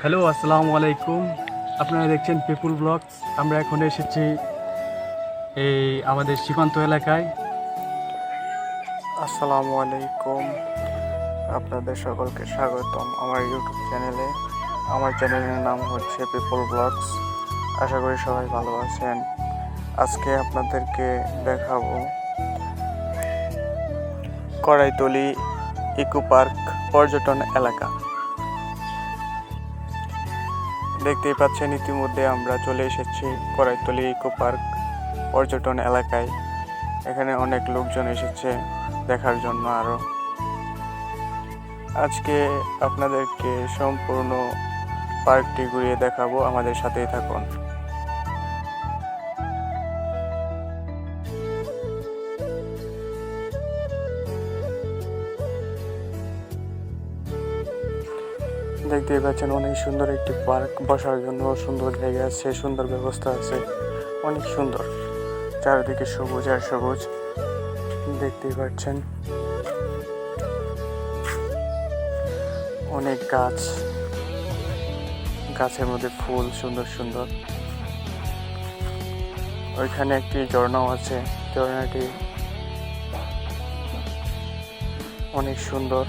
Hello আসসালামু আলাইকুম। আপনারা দেখছেন পিপুল ব্লগস আমরা এখন এসেছি এই আমাদের সীমান্ত এলাকায়। আসসালামু আলাইকুম। আপনাদের সকলকে স্বাগতম আমার ইউটিউব চ্যানেলে আমার চ্যানেলের নাম হচ্ছে পিপল ব্লগস আশা করি সবাই ভালো আছেন। আজকে আপনাদেরকে দেখাবো কড়াইতলি ইকো পার্ক পর্যটন এলাকা। দেখতেই পাচ্ছেন, ইতিমধ্যে আমরা চলে এসেছি করাইতলি ইকো পার্ক পর্যটন এলাকায়। এখানে অনেক লোকজন এসেছে দেখার জন্য আরও আজকে আপনাদেরকে সম্পূর্ণ পার্কটি ঘুরিয়ে দেখাবো। আমাদের সাথেই থাকুন। দেখতেই পাচ্ছেন, অনেক সুন্দর একটি পার্ক। বসার জন্য সুন্দর জায়গা আছে, সুন্দর ব্যবস্থা আছে, অনেক সুন্দর। চারিদিকে সবুজ আর সবুজ দেখতেই পাচ্ছেন। অনেক গাছ, গাছের মধ্যে ফুল, সুন্দর সুন্দর। ওইখানে একটি ঝর্ণাও আছে, ঝর্ণাটি অনেক সুন্দর।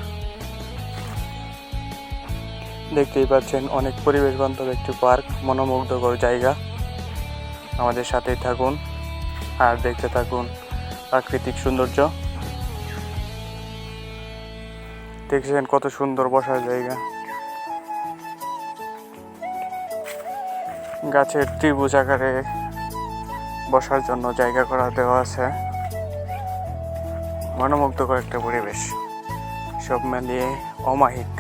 দেখতেই পাচ্ছেন অনেক পরিবেশ বান্ধব একটি পার্ক, মনোমুগ্ধকর জায়গা। আমাদের সাথেই থাকুন আর দেখতে থাকুন প্রাকৃতিক সৌন্দর্য। দেখছেন কত সুন্দর বসার জায়গা। গাছের ত্রিভুজ আকারে বসার জন্য জায়গা করা দেওয়া আছে। মনোমুগ্ধকর একটা পরিবেশ। সব মিলিয়ে অমাহিক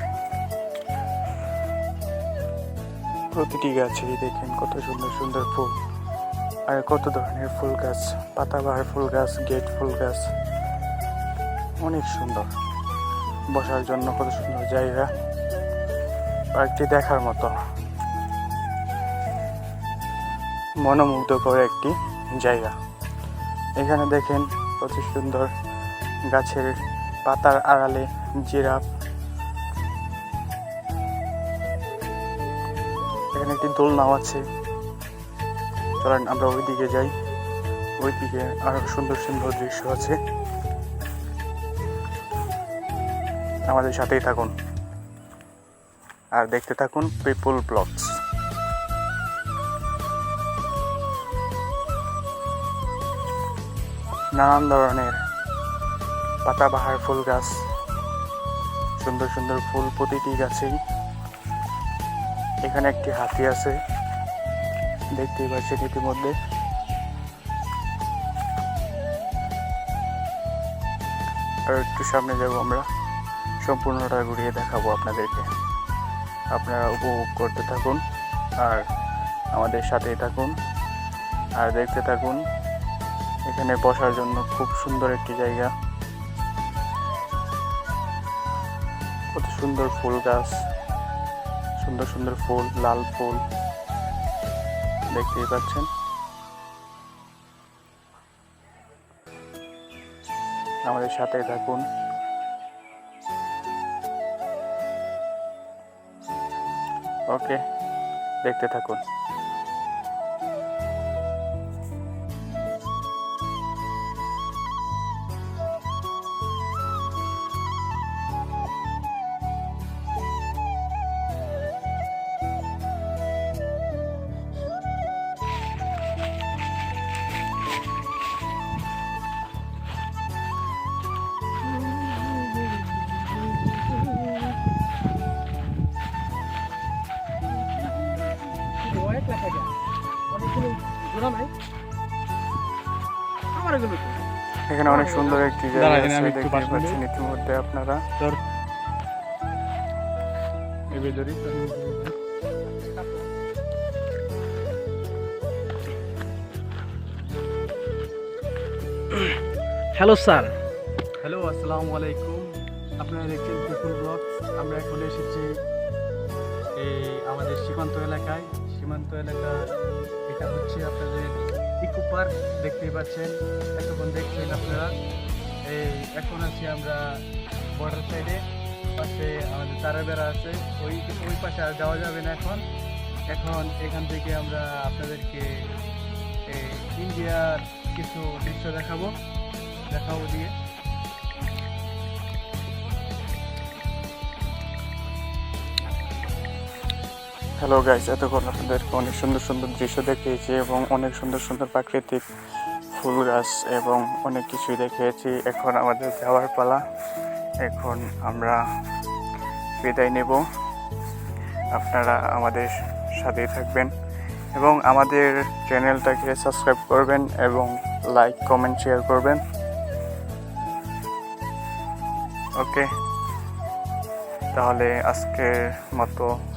প্রতিটি গাছেই দেখেন কত সুন্দর সুন্দর ফুল। আর কত ধরনের ফুল গাছ, পাতাবাহার ফুল গাছ, গেট ফুল গাছ। অনেক সুন্দর। বসার জন্য কত সুন্দর জায়গা। পার্কটি দেখার মতো। মনোমুগ্ধকর একটি জায়গা। এখানে দেখেন কত সুন্দর গাছের পাতার আড়ালে জিরাফ। একটি দোলনাও আছে চলেন, আমরা ওইদিকে যাই। ওইদিকে আরও সুন্দর সুন্দর দৃশ্য আছে। আমাদের সাথেই থাকুন। আর দেখতে থাকুন পিপুল ব্লগস নানান ধরনের পাতাবাহার ফুল গাছ, সুন্দর সুন্দর ফুল প্রতিটি গাছেই। এখানে একটি হাতি আছে। দেখতেই পাচ্ছেন ইতিমধ্যে। আর একটু সামনে যাব আমরা। সম্পূর্ণটা ঘুরিয়ে দেখাবো আপনাদেরকে। আপনারা উপভোগ করতে থাকুন আর আমাদের সাথেই থাকুন। আর দেখতে থাকুন, এখানে বসার জন্য খুব সুন্দর একটি জায়গা। কত সুন্দর ফুল গাছ। সুন্দর সুন্দর ফুল লাল ফুল দেখতেই পাচ্ছেন। আমাদের সাথে থাকুন। ওকে দেখতে থাকুন। এখানে অনেক সুন্দর একটি জায়গা আছে আমি দেখতে বাসন পাচ্ছেন দিই। ইতিমধ্যে আপনারা। Hello sir. হ্যালো আসসালামু আলাইকুম। আপনারা দেখছেন পিপুল ব্লগস। আমরা এখন এসেছি এই আমাদের সীমান্ত এলাকায়। সীমান্ত এলাকা, এটা হচ্ছে আপনাদের ইকো পার্ক, দেখতেই পাচ্ছেন। এতক্ষণ দেখছেন আপনারা। এই, এখন আছি আমরা বর্ডার সাইডে পাশে আমাদের তারা বেড়া আছে। ওই ওই পাশে আর যাওয়া যাবে না এখন। এখন এখান থেকে আমরা আপনাদেরকে ইন্ডিয়ার কিছু দৃশ্য দেখাবো। দেখাবো দিয়ে। হ্যালো গাইস এতক্ষণ আপনাদেরকে অনেক সুন্দর সুন্দর দৃশ্য দেখিয়েছি এবং অনেক সুন্দর সুন্দর প্রাকৃতিক ফুল গাছ এবং অনেক কিছুই দেখিয়েছি। এখন আমাদের যাওয়ার পালা। এখন আমরা বিদায় নেব। আপনারা আমাদের সাথেই থাকবেন এবং আমাদের চ্যানেলটাকে সাবস্ক্রাইব করবেন এবং লাইক, কমেন্ট, শেয়ার করবেন। ওকে? তাহলে আজকের মতো